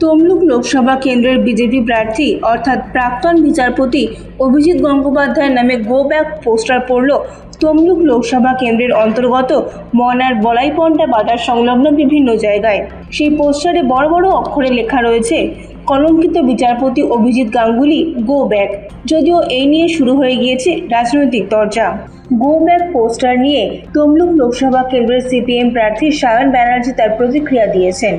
তমলুক লোকসভা কেন্দ্রের বিজেপি প্রার্থী অর্থাৎ প্রাক্তন বিচারপতি অভিজিৎ গঙ্গোপাধ্যায়ের নামে গো ব্যাক পোস্টার পড়ল তমলুক লোকসভা কেন্দ্রের অন্তর্গত মনার বলাইপন্টা বাজার সংলগ্ন বিভিন্ন জায়গায়। সেই পোস্টারে বড় বড় অক্ষরে লেখা রয়েছে, কলঙ্কিত বিচারপতি অভিজিৎ গাঙ্গুলি গো ব্যাক যদিও এই নিয়ে শুরু হয়ে গিয়েছে রাজনৈতিক দরজা গো ব্যাক পোস্টার নিয়ে তমলুক লোকসভা কেন্দ্রের সিপিএম প্রার্থী সায়ন ব্যানার্জি তার প্রতিক্রিয়া দিয়েছেন।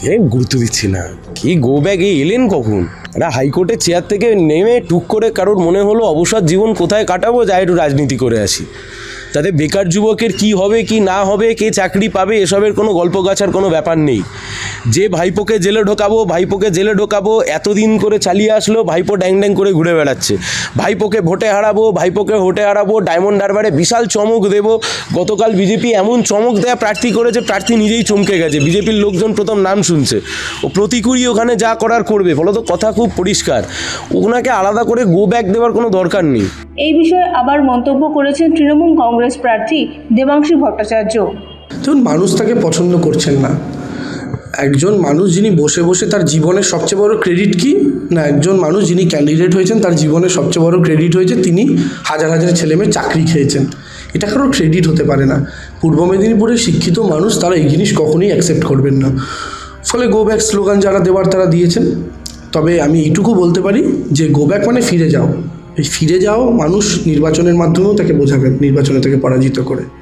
গুরুত্ব দিচ্ছি না। কি গো ব্যাগে এলেন কখন? একটা হাইকোর্টের চেয়ার থেকে নেমে টুক করে কারোর মনে হলো অবসর জীবন কোথায় কাটাবো যাই একটু রাজনীতি করে আসি। তাতে বেকার যুবকের কি হবে, কি না হবে, কে চাকরি পাবে, এসবের কোনো গল্প গাছার কোনো ব্যাপার নেই। যে ভাইপোকে জেলে ঢোকাবো ভাইপোকে জেলে ঢোকাবো এতদিন করে চালিয়ে আসলো ভাইপো ড্যাং ড্যাং করে ঘুরে বেড়াচ্ছে। ভাইপোকে ভোটে হারাবো ভাইপোকে ভোটে হারাবো ডায়মন্ড হারবারে বিশাল চমক দেব। গতকাল বিজেপি এমন চমক দেয়া প্রার্থী করেছে প্রার্থী নিজেই চমকে গেছে। বিজেপির লোকজন প্রথম নাম শুনছে। ও প্রতিকুরই ওখানে যা করার করবে ফলত কথা খুব পরিষ্কার। ওনাকে আলাদা করে গো ব্যাক দেওয়ার কোনো দরকার নেই। এই বিষয়ে আবার মন্তব্য করেছেন তৃণমূল কংগ্রেস প্রার্থী দেবাংশু ভট্টাচার্য। দেখুন মানুষ তাকে পছন্দ করছেন না। একজন মানুষ যিনি বসে বসে তার জীবনের সবচেয়ে বড় ক্রেডিট কি? না, একজন মানুষ যিনি ক্যান্ডিডেট হয়েছেন, তার জীবনের সবচেয়ে বড় ক্রেডিট হয়েছে তিনি হাজার হাজার ছেলেমেয়ে চাকরি খেয়েছেন। এটা কারোর ক্রেডিট হতে পারে না। পূর্ব মেদিনীপুরের শিক্ষিত মানুষ, তারা এই জিনিস কখনোই অ্যাকসেপ্ট করবেন না। ফলে গো ব্যাক স্লোগান যারা দেওয়ার, তারা দিয়েছেন। তবে আমি এইটুকু বলতে পারি যে গো ব্যাক মানে ফিরে যাও। এই ফিরে যাও মানুষ নির্বাচনের মাধ্যমেও তাকে বোঝাবেন নির্বাচনে তাকে পরাজিত করে।